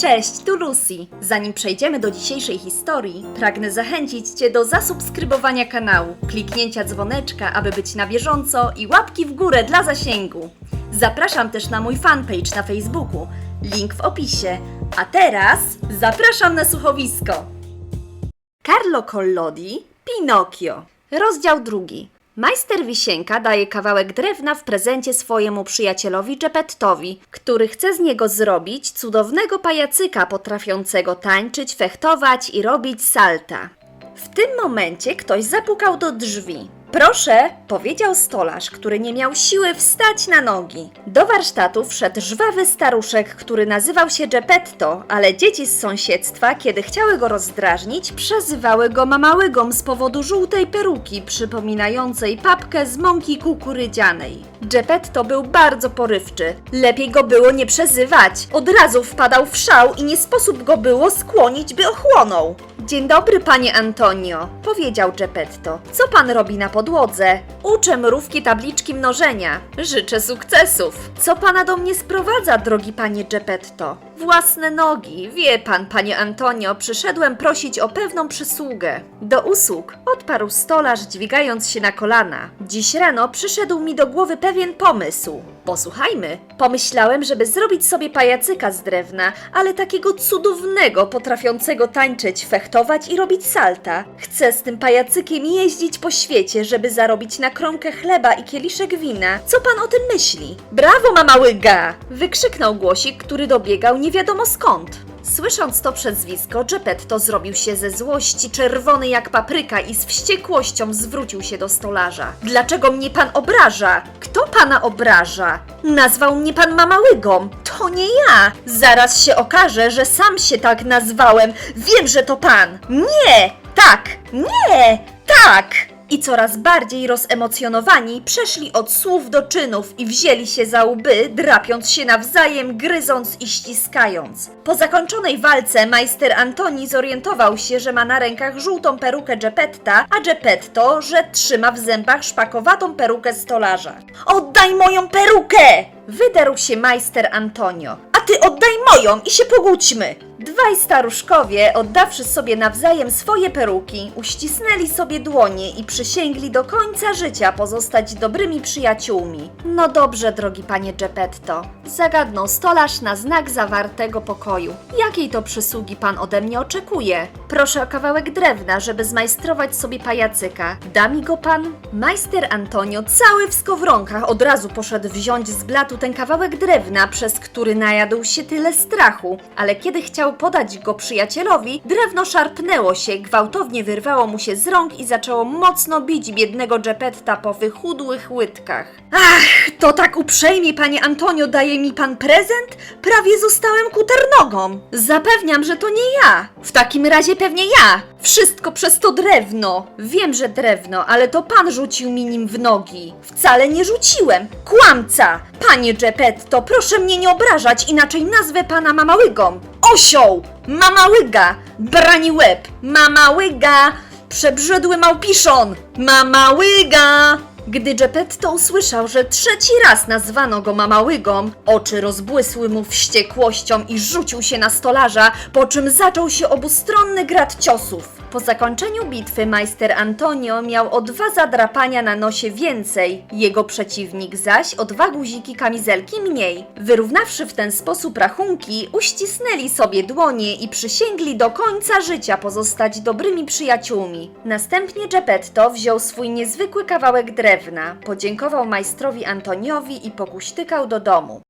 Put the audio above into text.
Cześć, tu Lucy. Zanim przejdziemy do dzisiejszej historii, pragnę zachęcić Cię do zasubskrybowania kanału, kliknięcia dzwoneczka, aby być na bieżąco i łapki w górę dla zasięgu. Zapraszam też na mój fanpage na Facebooku, link w opisie. A teraz zapraszam na słuchowisko. Carlo Collodi, Pinokio. Rozdział drugi. Majster Wisienka daje kawałek drewna w prezencie swojemu przyjacielowi Geppettowi, który chce z niego zrobić cudownego pajacyka potrafiącego tańczyć, fechtować i robić salta. W tym momencie ktoś zapukał do drzwi. Proszę, powiedział stolarz, który nie miał siły wstać na nogi. Do warsztatu wszedł żwawy staruszek, który nazywał się Geppetto, ale dzieci z sąsiedztwa, kiedy chciały go rozdrażnić, przezywały go mamałygą z powodu żółtej peruki, przypominającej papkę z mąki kukurydzianej. Geppetto był bardzo porywczy. Lepiej go było nie przezywać. Od razu wpadał w szał i nie sposób go było skłonić, by ochłonął. Dzień dobry, panie Antonio, powiedział Geppetto. Co pan robi na podłodze? Uczę mrówki tabliczki mnożenia. Życzę sukcesów. Co pana do mnie sprowadza, drogi panie Geppetto? Własne nogi. Wie pan, panie Antonio, przyszedłem prosić o pewną przysługę. Do usług, odparł stolarz, dźwigając się na kolana. Dziś rano przyszedł mi do głowy pewien pomysł. Posłuchajmy. Pomyślałem, żeby zrobić sobie pajacyka z drewna, ale takiego cudownego, potrafiącego tańczyć, fechtować i robić salta. Chcę z tym pajacykiem jeździć po świecie, żeby zarobić na kromkę chleba i kieliszek wina. Co pan o tym myśli? Brawo, mama łyga! Wykrzyknął głosik, który dobiegał nie wiadomo skąd. Słysząc to przezwisko, Geppetto zrobił się ze złości czerwony jak papryka i z wściekłością zwrócił się do stolarza. Dlaczego mnie pan obraża? Kto pana obraża? Nazwał mnie pan mamałygą. To nie ja. Zaraz się okaże, że sam się tak nazwałem. Wiem, że to pan. Nie! Tak! Nie! Tak! I coraz bardziej rozemocjonowani przeszli od słów do czynów i wzięli się za łby, drapiąc się nawzajem, gryząc i ściskając. Po zakończonej walce majster Antoni zorientował się, że ma na rękach żółtą perukę Geppetta, a Geppetto, że trzyma w zębach szpakowatą perukę stolarza. Oddaj moją perukę! Wydarł się majster Antonio. A ty oddaj moją i się pogódźmy! Dwaj staruszkowie, oddawszy sobie nawzajem swoje peruki, uścisnęli sobie dłonie i przysięgli do końca życia pozostać dobrymi przyjaciółmi. No dobrze, drogi panie Geppetto, zagadnął stolarz na znak zawartego pokoju. Jakiej to przysługi pan ode mnie oczekuje? Proszę o kawałek drewna, żeby zmajstrować sobie pajacyka. Da mi go pan? Majster Antonio, cały w skowronkach, od razu poszedł wziąć z blatu ten kawałek drewna, przez który najadł się tyle strachu, ale kiedy chciał podać go przyjacielowi, drewno szarpnęło się, gwałtownie wyrwało mu się z rąk i zaczęło mocno bić biednego Geppetta po wychudłych łydkach. Ach, to tak uprzejmie, panie Antonio, daje mi pan prezent? Prawie zostałem kuternogą. Zapewniam, że to nie ja. W takim razie pewnie ja. Wszystko przez to drewno. Wiem, że drewno, ale to pan rzucił mi nim w nogi. Wcale nie rzuciłem. Kłamca! Panie Geppetto, proszę mnie nie obrażać, inaczej nazwę pana mamałygą. Osioł! Mamałyga! Brani łeb! Mamałyga! Przebrzydły małpiszon! Mamałyga! Gdy Geppetto usłyszał, że trzeci raz nazwano go mamałygą, oczy rozbłysły mu wściekłością i rzucił się na stolarza, po czym zaczął się obustronny grad ciosów. Po zakończeniu bitwy majster Antonio miał o dwa zadrapania na nosie więcej, jego przeciwnik zaś o dwa guziki kamizelki mniej. Wyrównawszy w ten sposób rachunki, uścisnęli sobie dłonie i przysięgli do końca życia pozostać dobrymi przyjaciółmi. Następnie Geppetto wziął swój niezwykły kawałek drewna, podziękował majstrowi Antoniowi i pokuśtykał do domu.